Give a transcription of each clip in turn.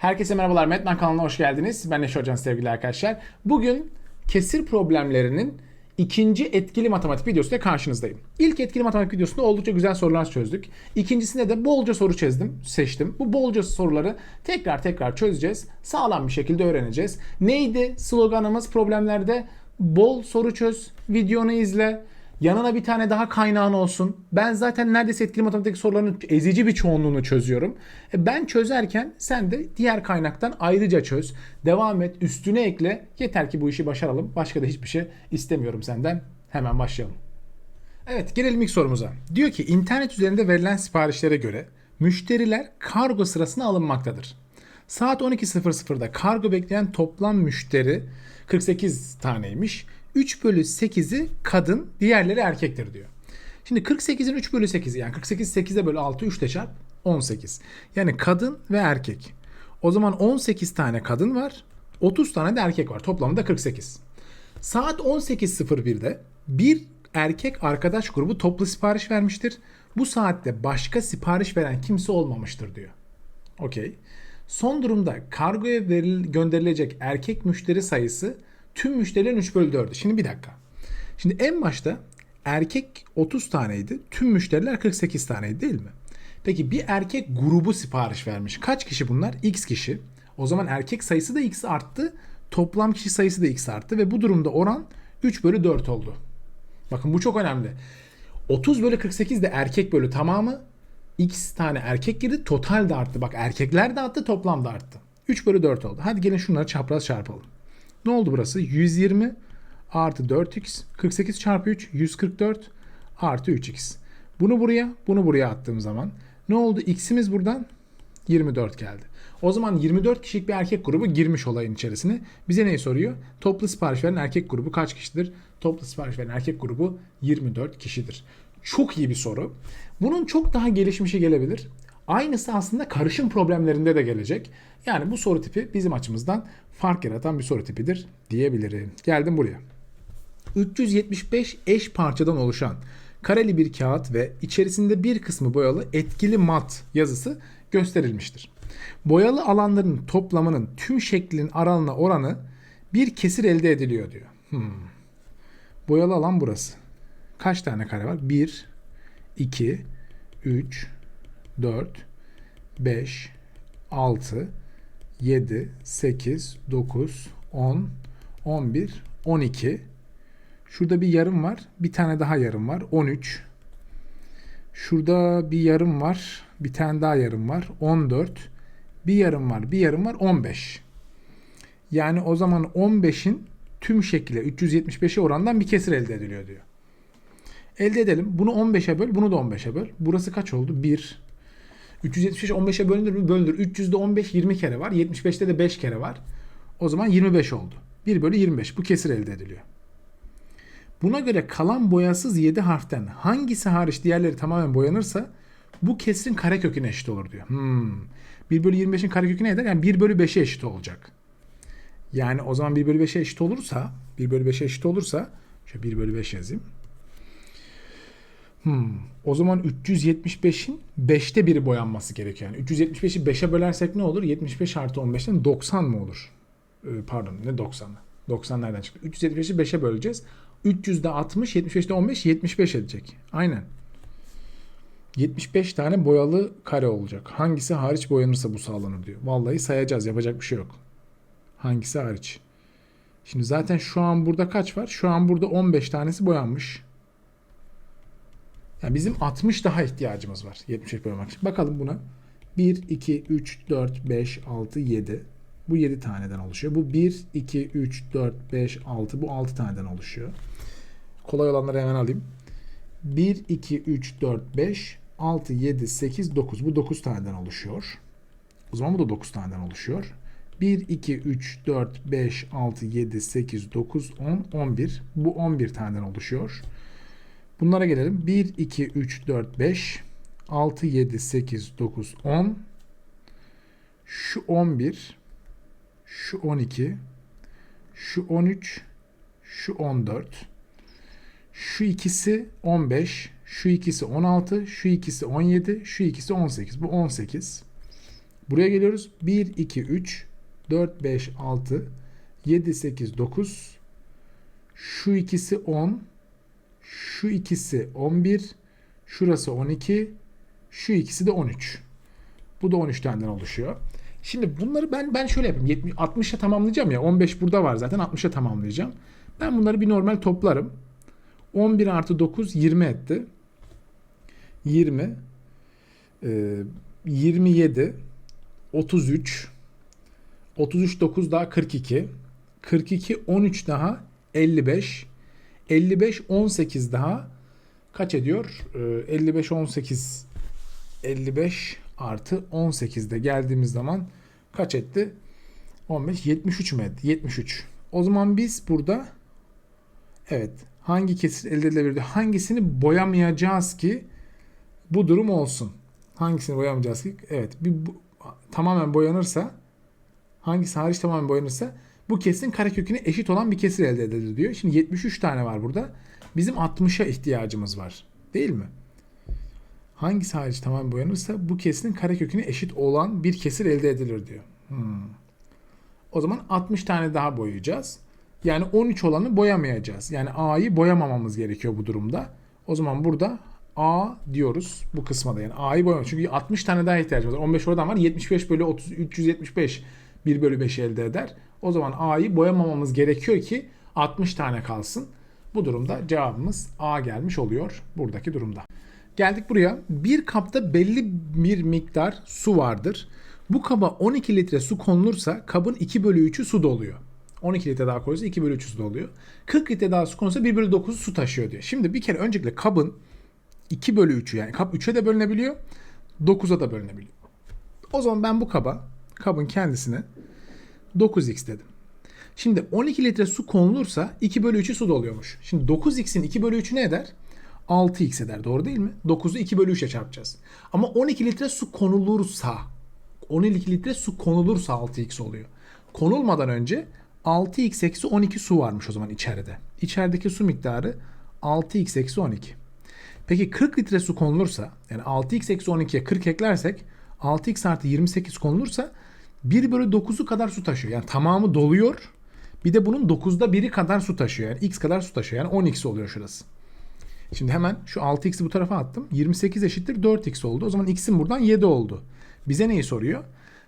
Herkese merhabalar. Metman kanalına hoş geldiniz. Ben Neşe Hocan sevgili arkadaşlar. Bugün kesir problemlerinin ikinci etkili matematik videosuyla karşınızdayım. İlk etkili matematik videosunda oldukça güzel sorular çözdük. İkincisinde de bolca soru çözdüm, seçtim. Bu bolca soruları tekrar tekrar çözeceğiz. Sağlam bir şekilde öğreneceğiz. Neydi sloganımız problemlerde? Bol soru çöz, videonu izle, Yanına bir tane daha kaynağın olsun. Ben zaten neredeyse etkili matematik sorularının ezici bir çoğunluğunu çözüyorum. E ben çözerken sen de diğer kaynaktan ayrıca çöz. Devam et, üstüne ekle. Yeter ki bu işi başaralım. Başka da hiçbir şey istemiyorum senden. Hemen başlayalım. Evet gelelim ilk sorumuza. Diyor ki internet üzerinde verilen siparişlere göre müşteriler kargo sırasına alınmaktadır. Saat 12.00'da kargo bekleyen toplam müşteri 48 taneymiş. 3 bölü 8'i kadın, diğerleri erkektir diyor. Şimdi 48'in 3 bölü 8'i yani 48 8'e bölü 6 3 de çarp 18. Yani kadın ve erkek. O zaman 18 tane kadın var. 30 tane de erkek var. Toplamda 48. Saat 18.01'de bir erkek arkadaş grubu toplu sipariş vermiştir. Bu saatte başka sipariş veren kimse olmamıştır diyor. Okey. Son durumda kargoya veril, gönderilecek erkek müşteri sayısı tüm müşterilerin 3 bölü 4'ü. Şimdi bir dakika. Şimdi en başta erkek 30 taneydi. Tüm müşteriler 48 taneydi değil mi? Peki bir erkek grubu sipariş vermiş. Kaç kişi bunlar? X kişi. O zaman erkek sayısı da X arttı. Toplam kişi sayısı da X arttı. Ve bu durumda oran 3 bölü 4 oldu. Bakın bu çok önemli. 30 bölü 48 de erkek bölü tamamı. X tane erkek girdi. Total de arttı. Bak erkekler de arttı. Toplam da arttı. 3 bölü 4 oldu. Hadi gelin şunları çapraz çarpalım. Ne oldu burası? 120 artı 4x 48 çarpı 3 144 artı 3x. Bunu buraya bunu buraya attığım zaman ne oldu? X'imiz buradan 24 geldi. O zaman 24 kişilik bir erkek grubu girmiş olayın içerisine. Bize neyi soruyor? Toplu sipariş veren erkek grubu kaç kişidir? Toplu sipariş veren erkek grubu 24 kişidir. Çok iyi bir soru. Bunun çok daha gelişmişi gelebilir. Aynısı aslında karışım problemlerinde de gelecek. Yani bu soru tipi bizim açımızdan fark yaratan bir soru tipidir diyebilirim. Geldim buraya. 375 eş parçadan oluşan kareli bir kağıt ve içerisinde bir kısmı boyalı etkili mat yazısı gösterilmiştir. Boyalı alanların toplamının tüm şeklin aralığına oranı bir kesir elde ediliyor diyor. Hmm. Boyalı alan burası. Kaç tane kare var? 1, 2, 3, 4, 5, 6, 7, 8, 9, 10, 11, 12. Şurada bir yarım var. Bir tane daha yarım var. 13. Şurada bir yarım var. Bir tane daha yarım var. 14. Bir yarım var. Bir yarım var. 15. Yani o zaman 15'in tüm şekli 375'e orandan bir kesir elde ediliyor diyor. Elde edelim. Bunu 15'e böl. Bunu da 15'e böl. Burası kaç oldu? 1, 375 15'e bölünür mü? Bölünür. 300'de 15 20 kere var. 75'te de 5 kere var. O zaman 25 oldu. 1 bölü 25. Bu kesir elde ediliyor. Buna göre kalan boyasız 7 harften hangisi hariç diğerleri tamamen boyanırsa bu kesrin kareköküne eşit olur diyor. Hmm. 1 bölü 25'in karekökü ne eder? Yani 1 bölü 5'e eşit olacak. Yani o zaman 1 bölü 5'e eşit olursa 1 bölü 5'e eşit olursa şöyle 1 bölü 5 yazayım. Hmm. O zaman 375'in 5'te biri boyanması gerekiyor. Yani 375'i 5'e bölersek ne olur? 75 artı 15'ten 90 mı olur? Ee, pardon ne 90'ı? 90 nereden çıktı? 375'i 5'e böleceğiz. 300'de 60, 75'te 15, 75 edecek. Aynen. 75 tane boyalı kare olacak. Hangisi hariç boyanırsa bu sağlanır diyor. Vallahi sayacağız. Yapacak bir şey yok. Hangisi hariç? Şimdi zaten şu an burada kaç var? Şu an burada 15 tanesi boyanmış. Yani bizim 60 daha ihtiyacımız var 75 bölmek için. Bakalım buna. 1, 2, 3, 4, 5, 6, 7. Bu 7 taneden oluşuyor. Bu 1, 2, 3, 4, 5, 6. Bu 6 taneden oluşuyor. Kolay olanları hemen alayım. 1, 2, 3, 4, 5, 6, 7, 8, 9. Bu 9 taneden oluşuyor. O zaman bu da 9 taneden oluşuyor. 1, 2, 3, 4, 5, 6, 7, 8, 9, 10, 11. Bu 11 taneden oluşuyor. Bunlara gelelim. 1, 2, 3, 4, 5, 6, 7, 8, 9, 10. Şu 11, şu 12, şu 13, şu 14. Şu ikisi 15, şu ikisi 16, şu ikisi 17, şu ikisi 18. Bu 18. Buraya geliyoruz. 1, 2, 3, 4, 5, 6, 7, 8, 9. Şu ikisi 10. Şu ikisi 11. Şurası 12. Şu ikisi de 13. Bu da 13 taneden oluşuyor. Şimdi bunları ben ben şöyle yapayım. 70 60'a tamamlayacağım ya. 15 burada var zaten. 60'a tamamlayacağım. Ben bunları bir normal toplarım. 11 artı 9 20 etti. 20 e, 27 33 33 9 daha 42 42 13 daha 55 55 18 daha kaç ediyor? E, 55 18 55 artı 18'de geldiğimiz zaman kaç etti? 15 73 mü etti? 73. O zaman biz burada evet hangi kesir elde edilebilirdi? Hangisini boyamayacağız ki bu durum olsun? Hangisini boyamayacağız ki? Evet bir bu, tamamen boyanırsa hangisi hariç tamamen boyanırsa bu kesirin kareköküne eşit olan bir kesir elde edilir diyor. Şimdi 73 tane var burada. Bizim 60'a ihtiyacımız var. Değil mi? Hangisi hariç tamamen boyanırsa bu kesirin kareköküne eşit olan bir kesir elde edilir diyor. Hmm. O zaman 60 tane daha boyayacağız. Yani 13 olanı boyamayacağız. Yani A'yı boyamamamız gerekiyor bu durumda. O zaman burada A diyoruz bu kısma yani A'yı boyamıyoruz. Çünkü 60 tane daha ihtiyacımız var. 15 oradan var. 75 bölü 30, 375 1 bölü 5 elde eder. O zaman A'yı boyamamamız gerekiyor ki 60 tane kalsın. Bu durumda cevabımız A gelmiş oluyor buradaki durumda. Geldik buraya. Bir kapta belli bir miktar su vardır. Bu kaba 12 litre su konulursa kabın 2 bölü 3'ü su doluyor. 12 litre daha koyarsa 2 bölü 3'ü su doluyor. 40 litre daha su konulursa 1 bölü 9'u su taşıyor diyor. Şimdi bir kere öncelikle kabın 2 bölü 3'ü yani kap 3'e de bölünebiliyor. 9'a da bölünebiliyor. O zaman ben bu kaba kabın kendisine 9x dedim. Şimdi 12 litre su konulursa 2 bölü 3'ü su doluyormuş. Şimdi 9x'in 2 bölü 3'ü ne eder? 6x eder. Doğru değil mi? 9'u 2 bölü 3'e çarpacağız. Ama 12 litre su konulursa 12 litre su konulursa 6x oluyor. Konulmadan önce 6x eksi 12 su varmış o zaman içeride. İçerideki su miktarı 6x eksi 12. Peki 40 litre su konulursa yani 6x eksi 12'ye 40 eklersek 6x artı 28 konulursa 1 bölü 9'u kadar su taşıyor. Yani tamamı doluyor. Bir de bunun 9'da 1'i kadar su taşıyor. Yani x kadar su taşıyor. Yani 10x oluyor şurası. Şimdi hemen şu 6x'i bu tarafa attım. 28 eşittir 4x oldu. O zaman x'in buradan 7 oldu. Bize neyi soruyor?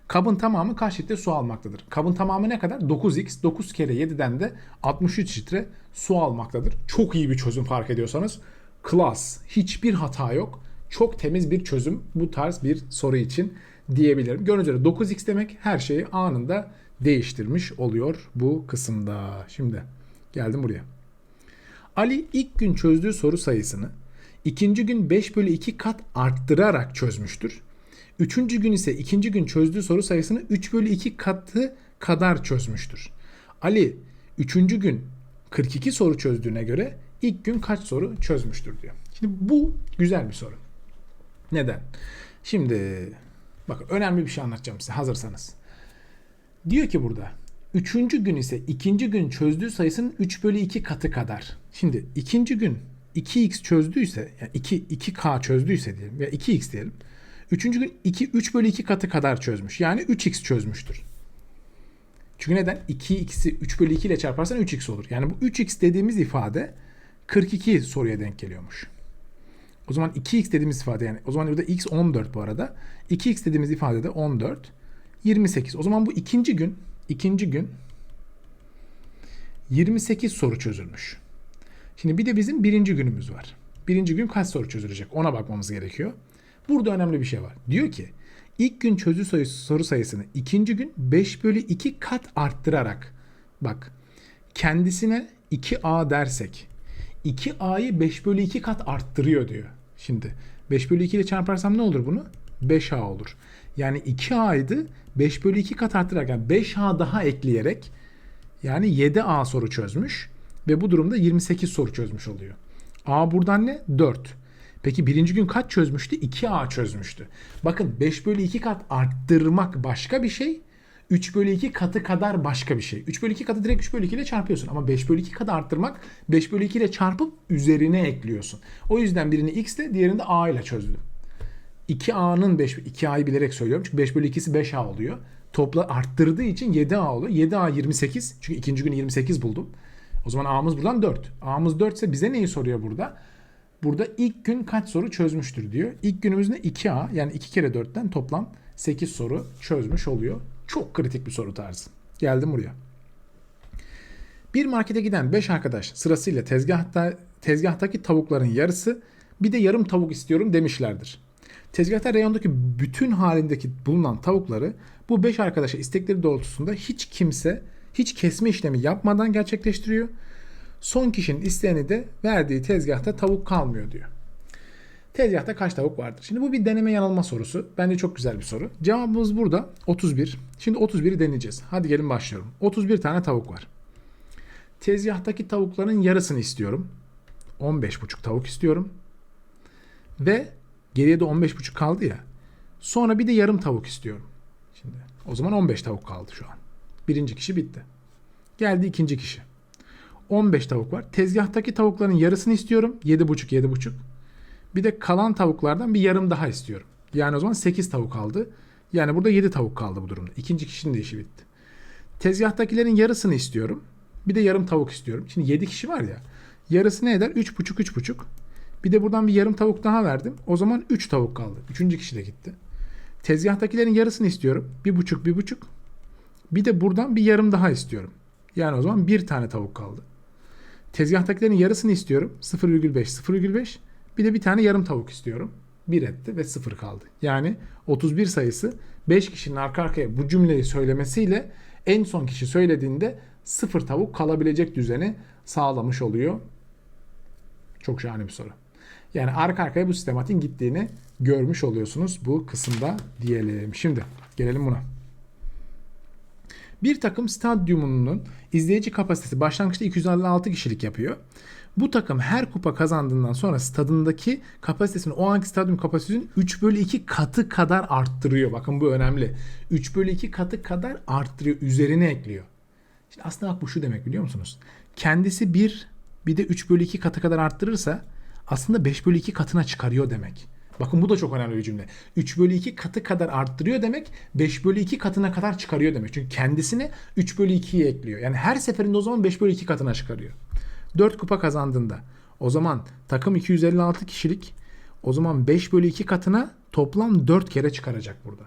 Kabın tamamı kaç litre su almaktadır? Kabın tamamı ne kadar? 9x. 9 kere 7'den de 63 litre su almaktadır. Çok iyi bir çözüm fark ediyorsanız. Klas. Hiçbir hata yok. Çok temiz bir çözüm bu tarz bir soru için diyebilirim. Gördüğünüz üzere 9x demek her şeyi anında değiştirmiş oluyor bu kısımda. Şimdi geldim buraya. Ali ilk gün çözdüğü soru sayısını ikinci gün 5 bölü 2 kat arttırarak çözmüştür. Üçüncü gün ise ikinci gün çözdüğü soru sayısını 3 bölü 2 katı kadar çözmüştür. Ali üçüncü gün 42 soru çözdüğüne göre ilk gün kaç soru çözmüştür diyor. Şimdi bu güzel bir soru. Neden? Şimdi bakın önemli bir şey anlatacağım size hazırsanız. Diyor ki burada Üçüncü gün ise ikinci gün çözdüğü sayısının 3 bölü 2 katı kadar. Şimdi ikinci gün 2x çözdüyse yani 2, 2k çözdüyse diyelim veya 2x diyelim. Üçüncü gün 2, 3 bölü 2 katı kadar çözmüş. Yani 3x çözmüştür. Çünkü neden? 2x'i 3 bölü 2 ile çarparsan 3x olur. Yani bu 3x dediğimiz ifade 42 soruya denk geliyormuş. O zaman 2x dediğimiz ifade yani o zaman burada x 14 bu arada. 2x dediğimiz ifade de 14. 28. O zaman bu ikinci gün ikinci gün 28 soru çözülmüş. Şimdi bir de bizim birinci günümüz var. Birinci gün kaç soru çözülecek ona bakmamız gerekiyor. Burada önemli bir şey var. Diyor ki ilk gün çözü sayısı, soru sayısını ikinci gün 5 bölü 2 kat arttırarak bak kendisine 2a dersek 2a'yı 5 bölü 2 kat arttırıyor diyor. Şimdi 5 bölü 2 ile çarparsam ne olur bunu? 5a olur. Yani 2a'ydı 5 bölü 2 kat arttırarak yani 5a daha ekleyerek yani 7a soru çözmüş ve bu durumda 28 soru çözmüş oluyor. A buradan ne? 4. Peki birinci gün kaç çözmüştü? 2A çözmüştü. Bakın 5 bölü 2 kat arttırmak başka bir şey. 3 bölü 2 katı kadar başka bir şey. 3 bölü 2 katı direkt 3 bölü 2 ile çarpıyorsun. Ama 5 bölü 2 katı arttırmak 5 bölü 2 ile çarpıp üzerine ekliyorsun. O yüzden birini x ile diğerini de a ile çözdüm. 2A'nın 5 2A'yı bilerek söylüyorum. Çünkü 5 bölü 2'si 5A oluyor. Topla arttırdığı için 7A oluyor. 7A 28. Çünkü ikinci gün 28 buldum. O zaman A'mız buradan 4. A'mız 4 ise bize neyi soruyor burada? Burada ilk gün kaç soru çözmüştür diyor. İlk günümüz ne? 2A yani 2 kere 4'ten toplam 8 soru çözmüş oluyor. Çok kritik bir soru tarzı. Geldim buraya. Bir markete giden 5 arkadaş sırasıyla tezgahta tezgahtaki tavukların yarısı bir de yarım tavuk istiyorum demişlerdir. Tezgahta reyondaki bütün halindeki bulunan tavukları bu 5 arkadaşa istekleri doğrultusunda hiç kimse hiç kesme işlemi yapmadan gerçekleştiriyor. Son kişinin isteğini de verdiği tezgahta tavuk kalmıyor diyor. Tezgahta kaç tavuk vardır? Şimdi bu bir deneme yanılma sorusu. Bence çok güzel bir soru. Cevabımız burada 31. Şimdi 31'i deneyeceğiz. Hadi gelin başlayalım. 31 tane tavuk var. Tezgahtaki tavukların yarısını istiyorum. 15,5 tavuk istiyorum. Ve geriye de 15,5 kaldı ya. Sonra bir de yarım tavuk istiyorum. Şimdi o zaman 15 tavuk kaldı şu an. Birinci kişi bitti. Geldi ikinci kişi. 15 tavuk var. Tezgahtaki tavukların yarısını istiyorum. 7,5 7,5. Bir de kalan tavuklardan bir yarım daha istiyorum. Yani o zaman 8 tavuk kaldı. Yani burada 7 tavuk kaldı bu durumda. İkinci kişinin de işi bitti. Tezgahtakilerin yarısını istiyorum. Bir de yarım tavuk istiyorum. Şimdi 7 kişi var ya. Yarısı ne eder? 3,5 3,5. Bir de buradan bir yarım tavuk daha verdim. O zaman 3 tavuk kaldı. Üçüncü kişi de gitti. Tezgahtakilerin yarısını istiyorum. 1,5 1,5. Bir de buradan bir yarım daha istiyorum. Yani o zaman bir tane tavuk kaldı. Tezgahtakilerin yarısını istiyorum. 0,5 0,5. Bir de bir tane yarım tavuk istiyorum. 1 etti ve 0 kaldı. Yani 31 sayısı 5 kişinin arka arkaya bu cümleyi söylemesiyle en son kişi söylediğinde 0 tavuk kalabilecek düzeni sağlamış oluyor. Çok şahane bir soru. Yani arka arkaya bu sistematiğin gittiğini görmüş oluyorsunuz bu kısımda diyelim. Şimdi gelelim buna. Bir takım stadyumunun izleyici kapasitesi başlangıçta 256 kişilik yapıyor. Bu takım her kupa kazandığından sonra stadındaki kapasitesini o anki stadyum kapasitesinin 3 bölü 2 katı kadar arttırıyor. Bakın bu önemli. 3 bölü 2 katı kadar arttırıyor. Üzerine ekliyor. Şimdi aslında bak bu şu demek biliyor musunuz? Kendisi 1 bir de 3 bölü 2 katı kadar arttırırsa aslında 5 bölü 2 katına çıkarıyor demek. Bakın bu da çok önemli bir cümle. 3 bölü 2 katı kadar arttırıyor demek 5 bölü 2 katına kadar çıkarıyor demek. Çünkü kendisine 3 bölü 2'yi ekliyor. Yani her seferinde o zaman 5 bölü 2 katına çıkarıyor. 4 kupa kazandığında o zaman takım 256 kişilik o zaman 5 bölü 2 katına toplam 4 kere çıkaracak burada.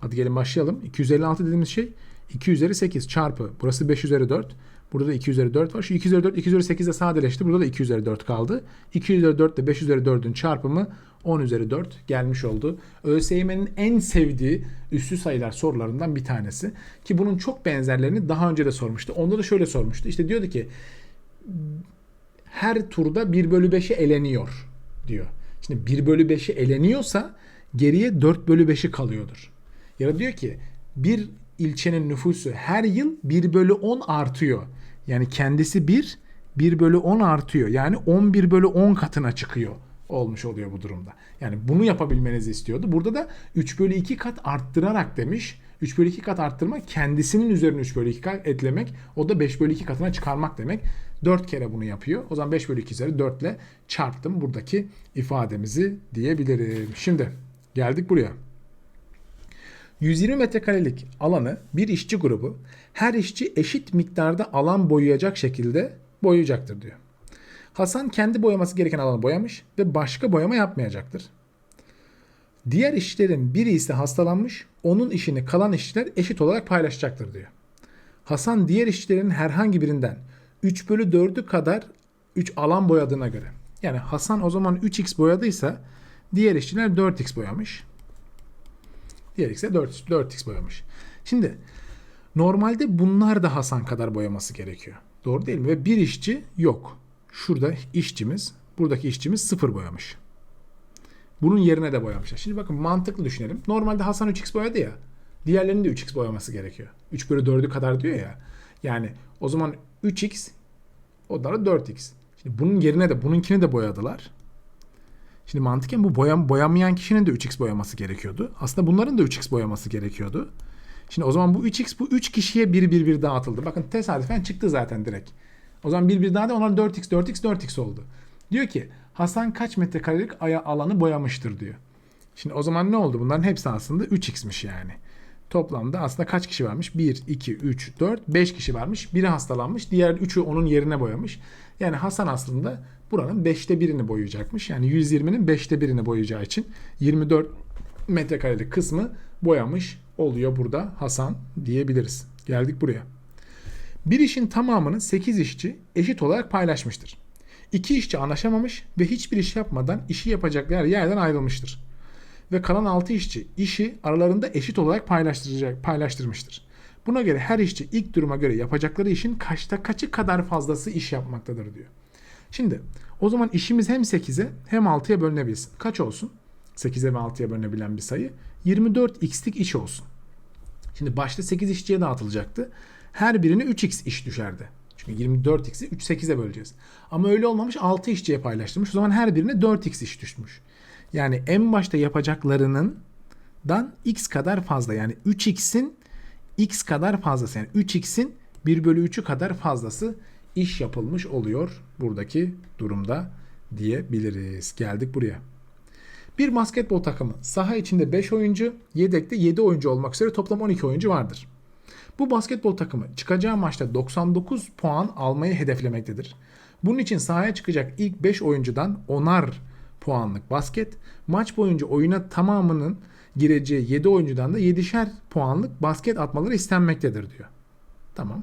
Hadi gelin başlayalım. 256 dediğimiz şey 2 üzeri 8 çarpı burası 5 üzeri 4. Burada da 2 üzeri 4 var. Şu 2 üzeri 4 2 üzeri 8 de sadeleşti. Burada da 2 üzeri 4 kaldı. 2 üzeri 4 ile 5 üzeri 4'ün çarpımı 10 üzeri 4 gelmiş oldu. ÖSYM'nin en sevdiği üslü sayılar sorularından bir tanesi. Ki bunun çok benzerlerini daha önce de sormuştu. Onda da şöyle sormuştu. İşte diyordu ki her turda 1 bölü 5'i eleniyor diyor. Şimdi 1 bölü 5'i eleniyorsa geriye 4 bölü 5'i kalıyordur. Ya da diyor ki bir ilçenin nüfusu her yıl 1 bölü 10 artıyor. Yani kendisi 1, 1 bölü 10 artıyor. Yani 11 bölü 10 katına çıkıyor olmuş oluyor bu durumda. Yani bunu yapabilmenizi istiyordu. Burada da 3 bölü 2 kat arttırarak demiş. 3 bölü 2 kat arttırmak kendisinin üzerine 3 bölü 2 kat eklemek. O da 5 bölü 2 katına çıkarmak demek. 4 kere bunu yapıyor. O zaman 5 bölü 2 üzeri 4 ile çarptım buradaki ifademizi diyebilirim. Şimdi geldik buraya. 120 metrekarelik alanı bir işçi grubu her işçi eşit miktarda alan boyayacak şekilde boyayacaktır diyor. Hasan kendi boyaması gereken alanı boyamış ve başka boyama yapmayacaktır. Diğer işçilerin biri ise hastalanmış, onun işini kalan işçiler eşit olarak paylaşacaktır diyor. Hasan diğer işçilerin herhangi birinden 3 bölü 4'ü kadar 3 alan boyadığına göre. Yani Hasan o zaman 3x boyadıysa diğer işçiler 4x boyamış. Diğer x de 4, 4x boyamış. Şimdi normalde bunlar da Hasan kadar boyaması gerekiyor. Doğru değil mi? Ve bir işçi yok. Şurada işçimiz, buradaki işçimiz sıfır boyamış. Bunun yerine de boyamışlar. Şimdi bakın mantıklı düşünelim. Normalde Hasan 3x boyadı ya. Diğerlerinin de 3x boyaması gerekiyor. 3 bölü 4'ü kadar diyor ya. Yani o zaman 3x onlara 4x. Şimdi bunun yerine de bununkini de boyadılar. Şimdi mantıken bu boyam, boyamayan kişinin de 3x boyaması gerekiyordu. Aslında bunların da 3x boyaması gerekiyordu. Şimdi o zaman bu 3x bu 3 kişiye bir bir bir dağıtıldı. Bakın tesadüfen çıktı zaten direkt. O zaman bir bir daha da onlar 4x 4x 4x oldu. Diyor ki Hasan kaç metrekarelik alanı boyamıştır diyor. Şimdi o zaman ne oldu? Bunların hepsi aslında 3x'miş yani. Toplamda aslında kaç kişi varmış? 1, 2, 3, 4, 5 kişi varmış. Biri hastalanmış. Diğer 3'ü onun yerine boyamış. Yani Hasan aslında buranın 5'te birini boyayacakmış. Yani 120'nin 5'te birini boyayacağı için 24 metrekarelik kısmı boyamış oluyor burada Hasan diyebiliriz. Geldik buraya. Bir işin tamamını 8 işçi eşit olarak paylaşmıştır. İki işçi anlaşamamış ve hiçbir iş yapmadan işi yapacaklar yerden ayrılmıştır. Ve kalan 6 işçi işi aralarında eşit olarak paylaştıracak, paylaştırmıştır. Buna göre her işçi ilk duruma göre yapacakları işin kaçta kaçı kadar fazlası iş yapmaktadır diyor. Şimdi o zaman işimiz hem 8'e hem 6'ya bölünebilsin. Kaç olsun? 8'e ve 6'ya bölünebilen bir sayı. 24x'lik iş olsun. Şimdi başta 8 işçiye dağıtılacaktı. Her birine 3x iş düşerdi. Çünkü 24x'i 3 8'e böleceğiz. Ama öyle olmamış 6 işçiye paylaştırmış. O zaman her birine 4x iş düşmüş. Yani en başta yapacaklarının dan x kadar fazla. Yani 3x'in x kadar fazlası. Yani 3x'in 1 bölü 3'ü kadar fazlası iş yapılmış oluyor buradaki durumda diyebiliriz. Geldik buraya. Bir basketbol takımı saha içinde 5 oyuncu, yedekte 7 oyuncu olmak üzere toplam 12 oyuncu vardır. Bu basketbol takımı çıkacağı maçta 99 puan almayı hedeflemektedir. Bunun için sahaya çıkacak ilk 5 oyuncudan 10'ar puanlık basket, maç boyunca oyuna tamamının gireceği 7 oyuncudan da 7'şer puanlık basket atmaları istenmektedir diyor. Tamam.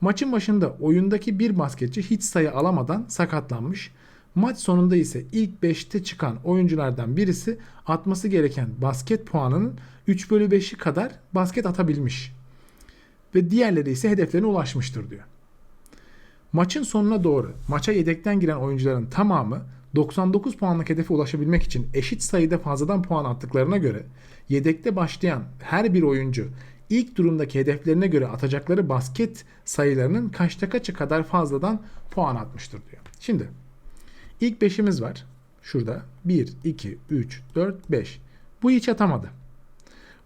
Maçın başında oyundaki bir basketçi hiç sayı alamadan sakatlanmış. Maç sonunda ise ilk 5'te çıkan oyunculardan birisi atması gereken basket puanının 3 bölü 5'i kadar basket atabilmiş. Ve diğerleri ise hedeflerine ulaşmıştır diyor. Maçın sonuna doğru maça yedekten giren oyuncuların tamamı 99 puanlık hedefe ulaşabilmek için eşit sayıda fazladan puan attıklarına göre yedekte başlayan her bir oyuncu ilk durumdaki hedeflerine göre atacakları basket sayılarının kaçta kaçı kadar fazladan puan atmıştır diyor. Şimdi ilk 5'imiz var. Şurada 1, 2, 3, 4, 5. Bu hiç atamadı.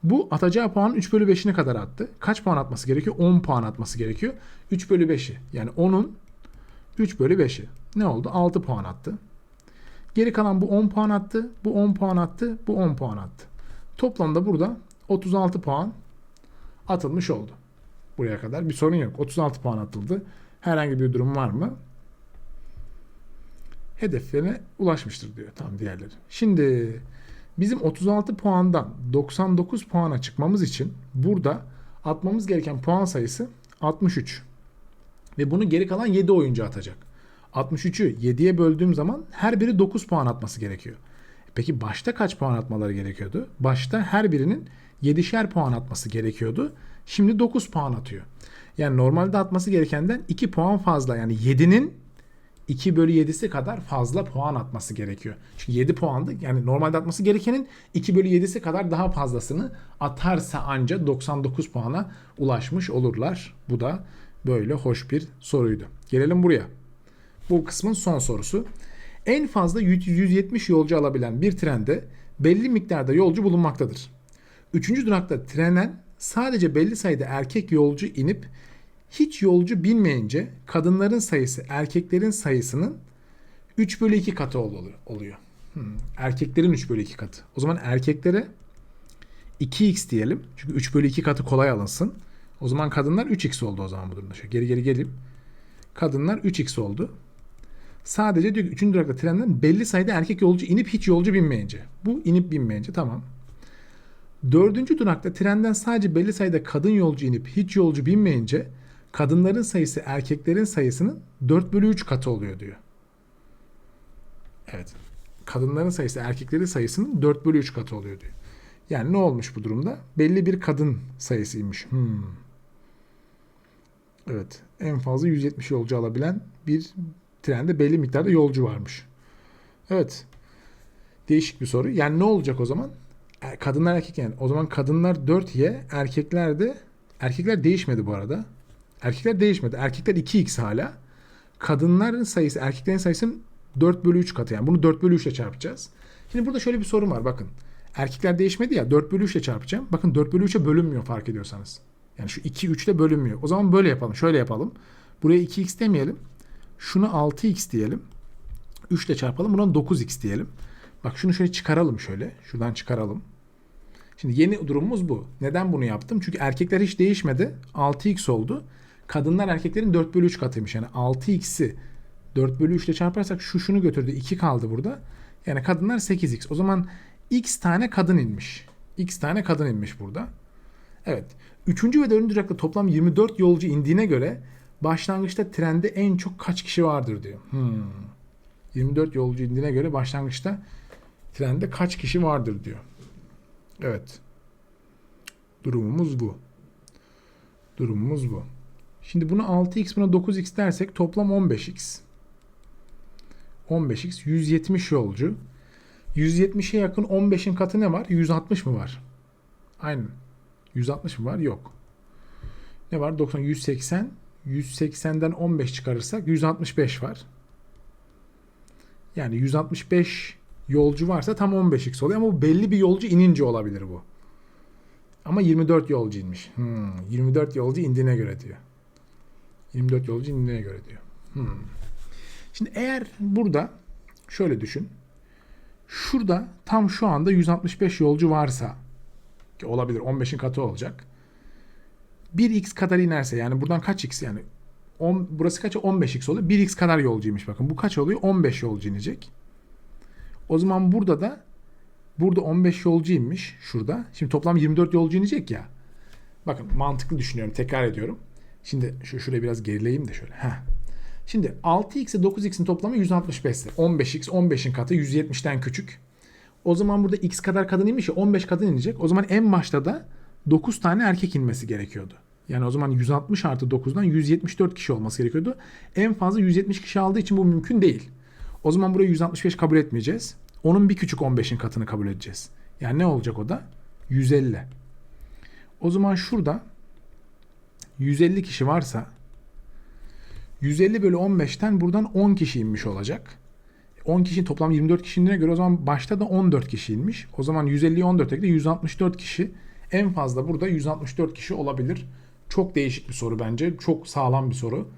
Bu atacağı puanın 3 bölü 5'ini kadar attı. Kaç puan atması gerekiyor? 10 puan atması gerekiyor. 3 bölü 5'i yani 10'un 3 bölü 5'i. Ne oldu? 6 puan attı. Geri kalan bu 10 puan attı. Bu 10 puan attı. Bu 10 puan attı. Toplamda burada 36 puan atılmış oldu. Buraya kadar bir sorun yok. 36 puan atıldı. Herhangi bir durum var mı? Hedeflerine ulaşmıştır diyor tam diğerleri. Şimdi bizim 36 puandan 99 puana çıkmamız için burada atmamız gereken puan sayısı 63. Ve bunu geri kalan 7 oyuncu atacak. 63'ü 7'ye böldüğüm zaman her biri 9 puan atması gerekiyor. Peki başta kaç puan atmaları gerekiyordu? Başta her birinin 7'şer puan atması gerekiyordu. Şimdi 9 puan atıyor. Yani normalde atması gerekenden 2 puan fazla. Yani 7'nin 2 bölü 7'si kadar fazla puan atması gerekiyor. Çünkü 7 puandı. Yani normalde atması gerekenin 2 bölü 7'si kadar daha fazlasını atarsa anca 99 puana ulaşmış olurlar. Bu da böyle hoş bir soruydu. Gelelim buraya. Bu kısmın son sorusu. En fazla 170 yolcu alabilen bir trende belli miktarda yolcu bulunmaktadır. Üçüncü durakta trenen sadece belli sayıda erkek yolcu inip hiç yolcu binmeyince kadınların sayısı erkeklerin sayısının 3 bölü 2 katı oluyor. Hmm. Erkeklerin 3 bölü 2 katı. O zaman erkeklere 2x diyelim. Çünkü 3 bölü 2 katı kolay alınsın. O zaman kadınlar 3x oldu o zaman bu durumda. Şöyle geri geri gelip kadınlar 3x oldu. Sadece diyor ki 3. durakta trenden belli sayıda erkek yolcu inip hiç yolcu binmeyince. Bu inip binmeyince tamam. Dördüncü durakta trenden sadece belli sayıda kadın yolcu inip hiç yolcu binmeyince kadınların sayısı erkeklerin sayısının 4 bölü 3 katı oluyor diyor. Evet. Kadınların sayısı erkeklerin sayısının 4 bölü 3 katı oluyor diyor. Yani ne olmuş bu durumda? Belli bir kadın sayısıymış. Hmm. Evet. En fazla 170 yolcu alabilen bir trende belli miktarda yolcu varmış. Evet. Değişik bir soru. Yani ne olacak o zaman? E, kadınlar erkek yani. O zaman kadınlar 4y, erkekler de erkekler değişmedi bu arada. Erkekler değişmedi. Erkekler 2x hala. Kadınların sayısı erkeklerin sayısının 4 bölü 3 katı. Yani bunu 4 bölü 3 ile çarpacağız. Şimdi burada şöyle bir sorun var bakın. Erkekler değişmedi ya 4 bölü 3 ile çarpacağım. Bakın 4 bölü 3'e bölünmüyor fark ediyorsanız. Yani şu 2 3 ile bölünmüyor. O zaman böyle yapalım. Şöyle yapalım. Buraya 2x demeyelim. Şunu 6x diyelim. 3 ile çarpalım. Buna 9x diyelim. Bak şunu şöyle çıkaralım şöyle. Şuradan çıkaralım. Şimdi yeni durumumuz bu. Neden bunu yaptım? Çünkü erkekler hiç değişmedi. 6x oldu. Kadınlar erkeklerin 4 bölü 3 katıymış. Yani 6x'i 4 bölü 3 ile çarparsak şu şunu götürdü. 2 kaldı burada. Yani kadınlar 8x. O zaman x tane kadın inmiş. x tane kadın inmiş burada. Evet. Üçüncü ve dördüncü durakta toplam 24 yolcu indiğine göre başlangıçta trende en çok kaç kişi vardır diyor. Hmm. 24 yolcu indiğine göre başlangıçta trende kaç kişi vardır diyor. Evet. Durumumuz bu. Durumumuz bu. Şimdi bunu 6x buna 9x dersek toplam 15x. 15x 170 yolcu. 170'e yakın 15'in katı ne var? 160 mı var? Aynen. 160 mı var? Yok. Ne var? 90, 180. 180'den 15 çıkarırsak 165 var. Yani 165 yolcu varsa tam 15x oluyor ama bu belli bir yolcu inince olabilir bu. Ama 24 yolcu inmiş. Hmm, 24 yolcu indiğine göre diyor. 24 yolcu indiğine göre diyor. Hmm. Şimdi eğer burada şöyle düşün. Şurada tam şu anda 165 yolcu varsa ki olabilir 15'in katı olacak. 1x kadar inerse yani buradan kaç x yani 10, burası kaç 15x oluyor. 1x kadar yolcuymuş bakın. Bu kaç oluyor? 15 yolcu inecek. O zaman burada da burada 15 yolcu inmiş şurada. Şimdi toplam 24 yolcu inecek ya. Bakın mantıklı düşünüyorum. Tekrar ediyorum. Şimdi şu şuraya biraz gerileyeyim de şöyle. Heh. Şimdi 6x ile 9x'in toplamı 165 ise 15x 15'in katı 170'ten küçük. O zaman burada x kadar kadın inmiş ya 15 kadın inecek. O zaman en başta da 9 tane erkek inmesi gerekiyordu. Yani o zaman 160 artı 9'dan 174 kişi olması gerekiyordu. En fazla 170 kişi aldığı için bu mümkün değil. O zaman burayı 165 kabul etmeyeceğiz. Onun bir küçük 15'in katını kabul edeceğiz. Yani ne olacak o da? 150. O zaman şurada 150 kişi varsa 150 bölü 15'ten buradan 10 kişi inmiş olacak. 10 kişinin toplam 24 kişi indiğine göre o zaman başta da 14 kişi inmiş. O zaman 150'yi 14 ekle 164 kişi. En fazla burada 164 kişi olabilir. Çok değişik bir soru bence. Çok sağlam bir soru.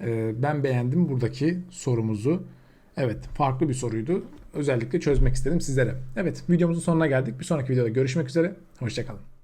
Ee, ben beğendim buradaki sorumuzu. Evet farklı bir soruydu. Özellikle çözmek istedim sizlere. Evet videomuzun sonuna geldik. Bir sonraki videoda görüşmek üzere. Hoşçakalın.